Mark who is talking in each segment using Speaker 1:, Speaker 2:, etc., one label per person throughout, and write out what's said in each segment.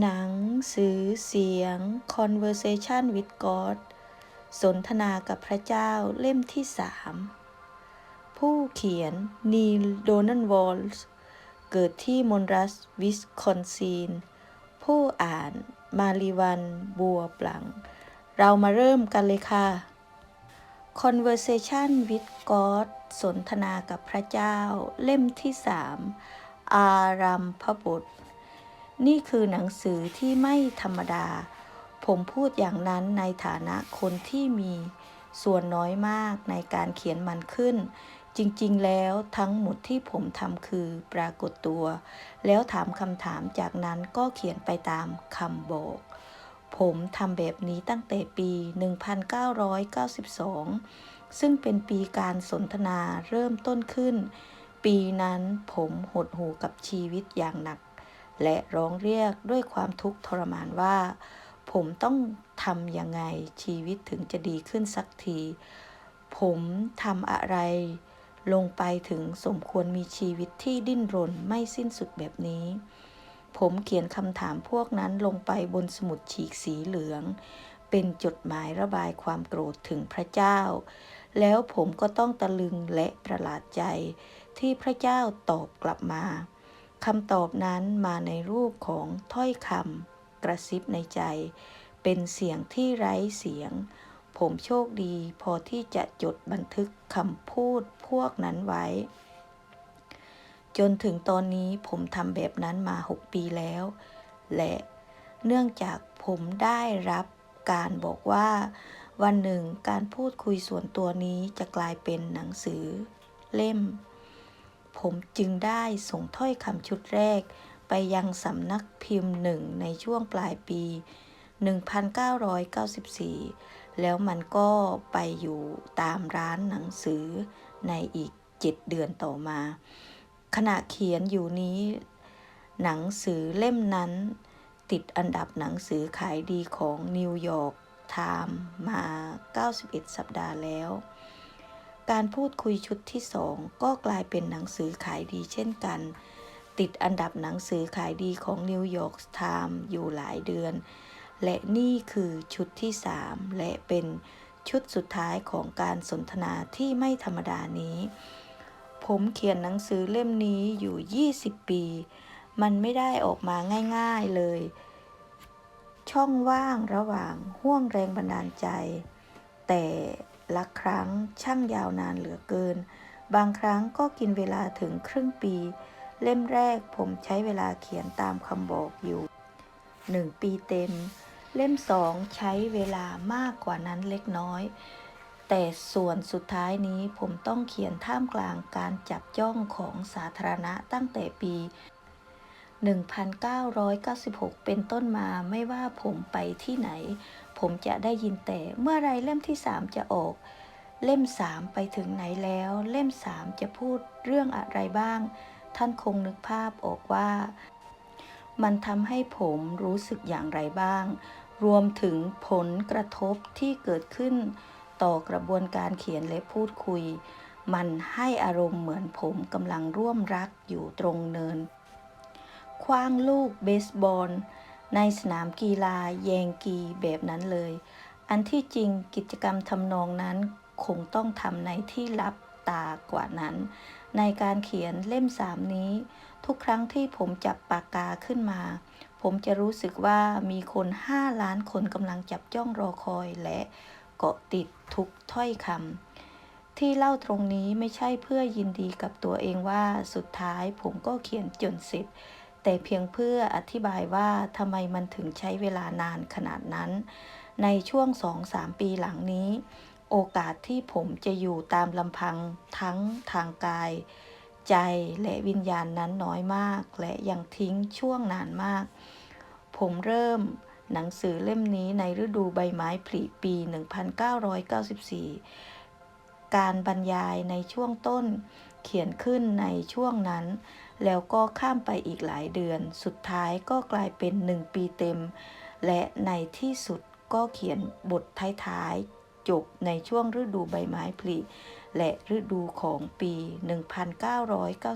Speaker 1: หนังสือเสียง Conversation with God สนทนากับพระเจ้าเล่มที่สามผู้เขียนนีลโดนันวอลส์เกิดที่มอนรัสวิสคอนซินผู้อ่านมาริวันบัวปลัง เรามาเริ่มกันเลยค่ะ Conversation with God สนทนากับพระเจ้าเล่มที่สามอารัมพบุตร นี่คือหนังสือที่ไม่ธรรมดา ผมพูดอย่างนั้นในฐานะคนที่มีส่วนน้อยมากในการเขียนมันขึ้น จริงๆ แล้วทั้งหมดที่ผมทำคือปรากฏตัว แล้วถามคำถามจากนั้นก็เขียนไปตามคำบอก ผมทำแบบนี้ตั้งแต่ปี 1992 ซึ่งเป็นปีการสนทนาเริ่มต้นขึ้น ปีนั้นผมหดหูกับชีวิตอย่างหนัก และร้องเรียกด้วยความทุกข์ทรมานว่า ผมต้องทำยังไงชีวิตถึงจะดีขึ้นสักที ผมทำอะไรลงไปถึงสมควรมีชีวิตที่ดิ้นรนไม่สิ้นสุดแบบนี้ ผมเขียนคำถามพวกนั้นลงไปบนสมุดฉีกสีเหลือง เป็นจดหมายระบายความโกรธถึงพระเจ้า แล้วผมก็ต้องตะลึงและประหลาดใจที่พระเจ้าตอบกลับมา คำตอบนั้นมาในรูปของถ้อยคำกระซิบในใจ เป็นเสียงที่ไร้เสียง ผมโชคดีพอที่จะจดบันทึกคำพูดพวกนั้นไว้ จนถึงตอนนี้ผมทำแบบนั้นมา 6 ปีแล้ว และเนื่องจากผมได้รับการบอกว่า วันหนึ่งการพูดคุยส่วนตัวนี้จะกลายเป็นหนังสือ เล่ม ผมจึงได้ส่งถ้อยคำชุดแรก ไปยังสำนักพิมพ์หนึ่งในช่วงปลายปี 1994 แล้วมันก็ไปอยู่ตามร้านหนังสือในอีก7เดือนต่อมา ขณะเขียนอยู่นี้ หนังสือเล่มนั้น ติดอันดับหนังสือขายดีของนิวยอร์กไทม์มา 91 สัปดาห์แล้ว การพูดคุยชุดที่สองก็กลายเป็นหนังสือขายดีเช่นกัน ติดอันดับหนังสือขายดีของนิวยอร์กไทม์อยู่หลายเดือน และนี่คือชุดที่3และเป็นชุดสุดท้ายของการสนทนาที่ไม่ธรรมดานี้ ผมเขียนหนังสือเล่มนี้อยู่ 20 ปี มันไม่ได้ออกมาง่ายๆเลย ช่องว่างระหว่างห่วงแรงบันดาลใจ แต่ ละครั้งช่างยาวนานเหลือเกิน บางครั้งก็กินเวลาถึงครึ่งปี เล่มแรกผมใช้เวลาเขียนตามคำบอกอยู่1ปีเต็ม เล่มสองใช้เวลามากกว่านั้นเล็กน้อย แต่ส่วนสุดท้ายนี้ผมต้องเขียนท่ามกลางการจับจ้องของสาธารณะตั้งแต่ปี 1996 เป็นต้นมาไม่ว่าผมไปที่ไหน ผมจะได้ยินแต่เมื่อไรเล่มที่3จะออก เล่ม3ไปถึงไหนแล้ว เล่ม3จะพูดเรื่องอะไรบ้าง ท่านคงนึกภาพออกว่า มันทำให้ผมรู้สึกอย่างไรบ้าง รวมถึงผลกระทบที่เกิดขึ้น ต่อกระบวนการเขียนและพูดคุย มันให้อารมณ์เหมือนผมกำลังร่วมรักอยู่ตรงเนินคว้างลูกเบสบอล ในสนามกีฬาแยงกีแบบนั้นเลย อันที่จริงกิจกรรมทำนองนั้นคงต้องทำในที่ลับตากว่านั้น ในการเขียนเล่มสามนี้ ทุกครั้งที่ผมจับปากกาขึ้นมา ผมจะรู้สึกว่ามีคน5ล้านคนกำลังจับจ้องรอคอยและเกาะติดทุกถ้อยคำที่เล่าตรงนี้ไม่ใช่เพื่อยินดีกับตัวเองว่าสุดท้ายผมก็เขียนจนเสร็จ แต่เพียงเพื่ออธิบายว่าทำไมมันถึงใช้เวลานานขนาดนั้น ในช่วง2-3ปีหลังนี้ โอกาสที่ผมจะอยู่ตามลำพังทั้งทางกาย ใจและวิญญาณนั้นน้อยมาก และยังทิ้งช่วงนานมาก ผมเริ่มหนังสือเล่มนี้ในฤดูใบไม้ผลิปี 1994 การบรรยายในช่วงต้น เขียนขึ้นในช่วงนั้น แล้วก็ข้ามไปอีกหลายเดือน สุดท้ายก็กลายเป็นหนึ่งปีเต็ม และในที่สุดก็เขียนบทท้ายๆ จบในช่วงฤดูใบไม้ผลิ และฤดูของปี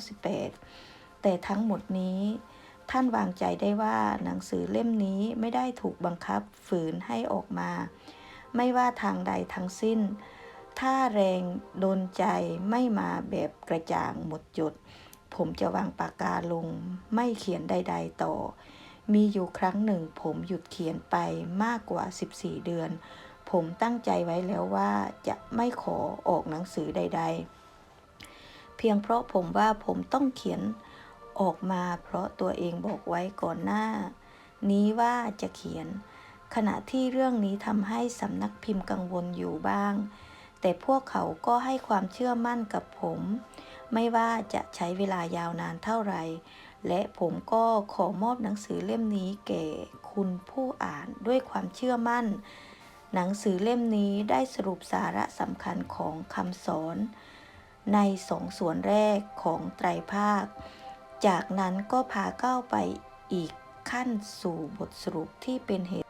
Speaker 1: 1998 แต่ทั้งหมดนี้ท่านวางใจได้ว่าหนังสือเล่มนี้ไม่ได้ถูกบังคับฝืนให้ออกมา ไม่ว่าทางใดทั้งสิ้น ถ้าแรงโดนใจไม่มาแบบกระจ่างหมดจด ผมจะวางปากกาลง ไม่เขียนใด ๆ ต่อ มีอยู่ครั้งหนึ่ง ผมหยุดเขียนไปมากกว่า 14 เดือน ผมตั้งใจไว้แล้วว่าจะไม่ขอออกหนังสือใด ๆ เพียงเพราะผมว่าผมต้องเขียนออกมา เพราะตัวเองบอกไว้ก่อนหน้า นี้ว่าจะเขียน ขณะที่เรื่องนี้ทำให้สำนักพิมพ์กังวลอยู่บ้าง แต่พวกเขาก็ให้ความเชื่อมั่นกับผม ไม่ว่าจะใช้เวลายาวนานเท่าไหร่ และผมก็ขอมอบหนังสือเล่มนี้แก่คุณผู้อ่านด้วยความเชื่อมั่น หนังสือเล่มนี้ได้สรุปสาระสำคัญของคำสอน ในสองส่วนแรกของไตรภาค จากนั้นก็พาก้าวไปอีกขั้นสู่บทสรุปที่เป็นเหตุ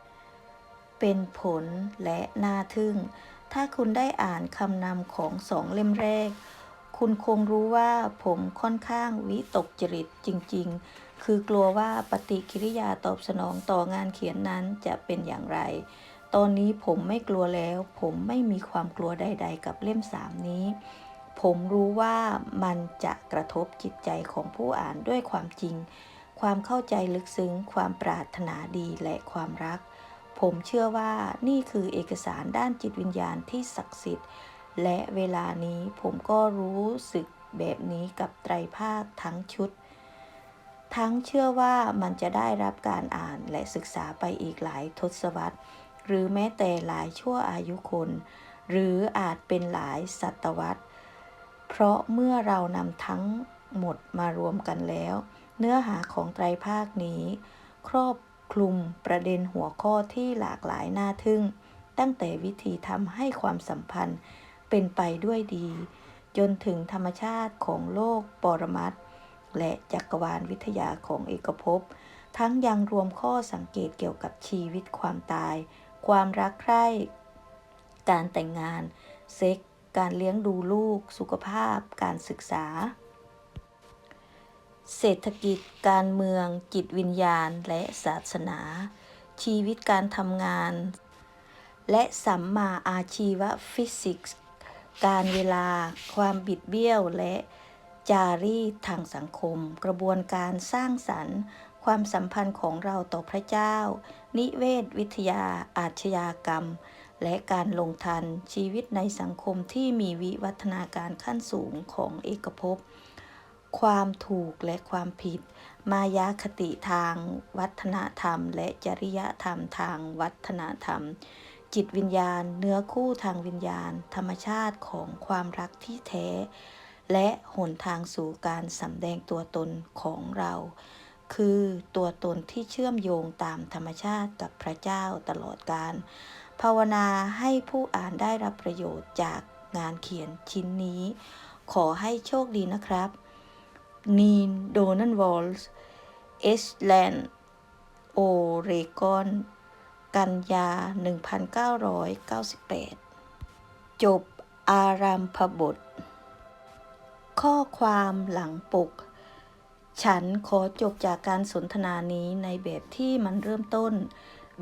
Speaker 1: เป็นผลและน่าทึ่ง ถ้าคุณได้อ่านคำนำของสองเล่มแรก คุณคงรู้ว่าผมค่อนข้างวิตกจริตจริง ๆ คือกลัวว่าปฏิกิริยาตอบสนองต่องานเขียนนั้นจะเป็นอย่างไร ตอนนี้ผมไม่กลัวแล้ว ผมไม่มีความกลัวใด ๆ กับเล่มสามนี้ ผมรู้ว่ามันจะกระทบจิตใจของผู้อ่านด้วยความจริง ความเข้าใจลึกซึ้ง ความปรารถนาดีและความรัก ผมเชื่อว่านี่คือเอกสารด้านจิตวิญญาณที่ศักดิ์สิทธิ์ และเวลานี้ผมก็รู้สึกแบบนี้กับไตรภาคทั้งชุด ทั้งเชื่อว่ามันจะได้รับการอ่านและศึกษาไปอีกหลายทศวรรษ หรือแม้แต่หลายชั่วอายุคน หรืออาจเป็นหลายศตวรรษ เพราะเมื่อเรานำทั้งหมดมารวมกันแล้ว เนื้อหาของไตรภาคนี้ ครอบ คลุมประเด็นหัวข้อที่หลากหลายน่าทึ่ง ตั้งแต่วิธีทำให้ความสัมพันธ์เป็นไปด้วยดี จนถึงธรรมชาติของโลกปรมัตและจักรวาลวิทยาของเอกภพ ทั้งยังรวมข้อสังเกตเกี่ยวกับชีวิตความตาย ความรักใคร่ การแต่งงาน เซ็ก การเลี้ยงดูลูก สุขภาพ การศึกษา เศรษฐกิจ การเมือง จิตวิญญาณ และศาสนา ชีวิตการทำงาน และสัมมาอาชีวฟิสิกส์ การเวลา ความบิดเบี้ยว และจารีตทางสังคม กระบวนการสร้างสรรค์ ความสัมพันธ์ของเราต่อพระเจ้า นิเวศวิทยา อาชญากรรม และการลงทันชีวิตในสังคมที่มีวิวัฒนาการขั้นสูงของเอกภพ ความถูกและความผิด มายาคติทางวัฒนธรรม และจริยธรรมทางวัฒนธรรม จิตวิญญาณ เนื้อคู่ทางวิญญาณ ธรรมชาติของความรักที่แท้ และหนทางสู่การสำแดงตัวตนของเรา คือตัวตนที่เชื่อมโยงตามธรรมชาติกับพระเจ้าตลอดกาลภาวนาให้ผู้อ่านได้รับประโยชน์จากงานเขียนชิ้นนี้ ขอให้โชคดีนะครับ นีนโดนันวอลส์เอชแลนด์โอเรกอน กันยา 1998 จบอารัมพบท ข้อความหลังปก ฉันขอจบจากการสนทนานี้ในแบบที่มันเริ่มต้น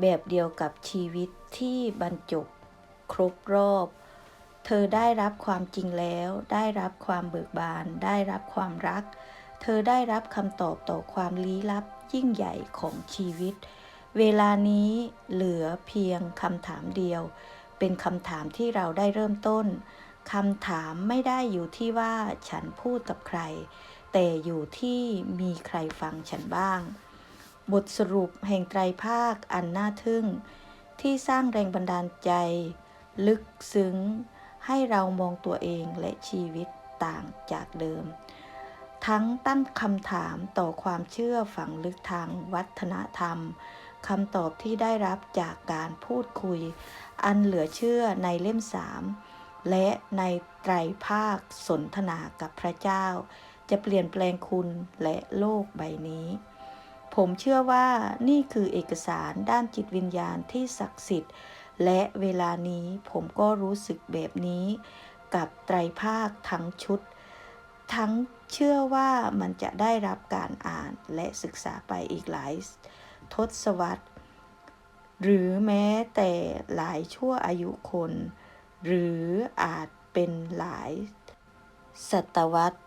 Speaker 1: แบบเดียวกับชีวิตที่บรรจบครบรอบ เธอได้รับความจริงแล้ว ได้รับความเบิกบาน ได้รับความรัก เธอได้รับคำตอบต่อความลี้ลับยิ่งใหญ่ของชีวิต เวลานี้เหลือเพียงคำถามเดียว เป็นคำถามที่เราได้เริ่มต้นคำถามไม่ได้อยู่ที่ว่าฉันพูดกับใคร แต่อยู่ที่มีใครฟังฉันบ้าง บทสรุปแห่งไตรภาคอันน่าทึ่ง ที่สร้างแรงบันดาลใจ ลึกซึ้ง ให้เรามองตัวเองและชีวิตต่างจากเดิม ทั้งตั้งคำถามต่อความเชื่อฝังลึกทางวัฒนธรรมคำตอบที่ได้รับจากการพูดคุย อันเหลือเชื่อในเล่มสามและในไตรภาคสนทนากับพระเจ้า จะเปลี่ยนแปลงคุณและโลกใบนี้ ผมเชื่อว่านี่คือเอกสารด้านจิตวิญญาณที่ศักดิ์สิทธิ์ และเวลานี้ผมก็รู้สึกแบบนี้ กับไตรภาคทั้งชุด ทั้งเชื่อว่ามันจะได้รับการอ่านและศึกษาไปอีกหลาย ทศวรรษ หรือแม้แต่หลายชั่วอายุคน หรืออาจเป็นหลายศตวรรษ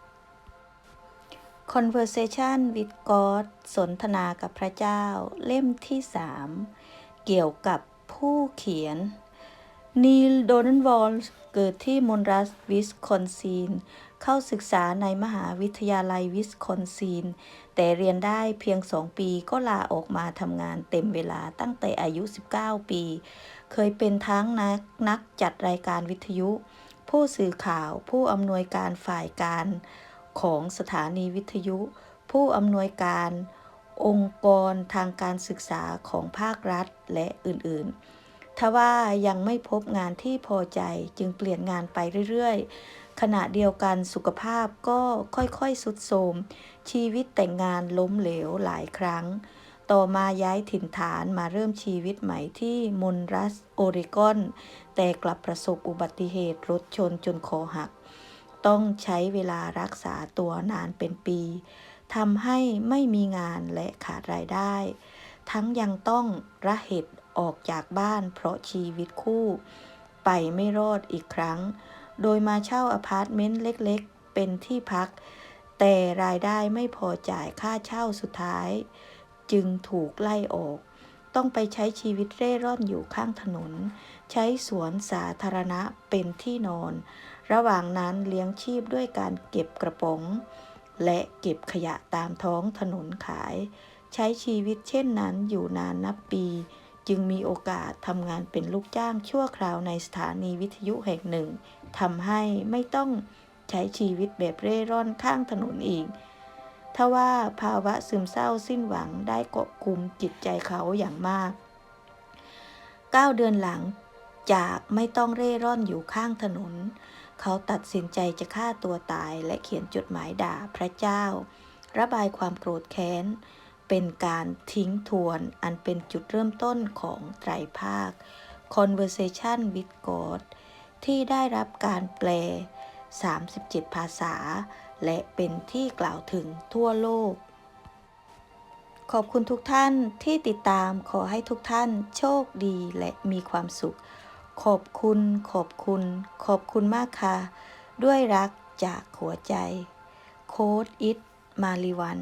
Speaker 1: Conversation with God สนทนากับพระเจ้าเล่มที่3เกี่ยวกับ ผู้เขียนนีลโดนันวอลเกิดที่มอนรัสวิสคอนซินเข้าศึกษาในมหาวิทยาลัยวิสคอนซินแต่เรียนได้เพียงสองปีก็ลาออกมาทำงานเต็มเวลาตั้งแต่อายุ 19 ปี เคยเป็นทั้งนักนักจัดรายการวิทยุ ผู้สื่อข่าว ผู้อำนวยการฝ่ายการของสถานีวิทยุ ผู้อำนวยการ องค์กรทางการศึกษาของภาครัฐและอื่นๆ ทว่ายังไม่พบงานที่พอใจจึงเปลี่ยนงานไปเรื่อยๆ ขณะเดียวกันสุขภาพก็ค่อยๆสุดโทรม ชีวิตแต่งงานล้มเหลวหลายครั้ง ต่อมาย้ายถิ่นฐานมาเริ่มชีวิตใหม่ที่มอนรัสโอเรกอน แต่กลับประสบอุบัติเหตุรถชนจนคอหัก ต้องใช้เวลารักษาตัวนานเป็นปี ทำให้ไม่มีงานและขาดรายได้ ทั้งยังต้องระเหตุออกจากบ้านเพราะชีวิตคู่ ไปไม่รอดอีกครั้ง โดยมาเช่าอพาร์ตเมนต์เล็กๆ เป็นที่พัก แต่รายได้ไม่พอจ่ายค่าเช่าสุดท้าย จึงถูกไล่ออก ต้องไปใช้ชีวิตเร่ร่อนอยู่ข้างถนน ใช้สวนสาธารณะเป็นที่นอน ระหว่างนั้นเลี้ยงชีพด้วยการเก็บกระป๋อง และเก็บขยะตามท้องถนนขาย ใช้ชีวิตเช่นนั้นอยู่นานนับปี จึงมีโอกาสทำงานเป็นลูกจ้างชั่วคราวในสถานีวิทยุแห่งหนึ่งทำให้ไม่ต้องใช้ชีวิตแบบเร่ร่อนข้างถนนอีกทว่าภาวะซึมเศร้าสิ้นหวังได้เกาะกลุ่มจิตใจเขาอย่างมาก 9 เดือนหลังจากไม่ต้องเร่ร่อนอยู่ข้างถนน เขาตัดสินใจจะฆ่าตัวตายและเขียนจดหมายด่าพระเจ้า ระบายความโกรธแค้น เป็นการทิ้งทวนอันเป็นจุดเริ่มต้นของไตรภาค Conversation with God ที่ได้รับการแปล 37 ภาษา และเป็นที่กล่าวถึงทั่วโลก ขอบคุณทุกท่านที่ติดตามขอให้ทุกท่านโชคดีและมีความสุข ขอบคุณ ขอบคุณ ขอบคุณมากค่ะ ด้วยรักจากหัวใจ โค้ดอิทมาลีวัน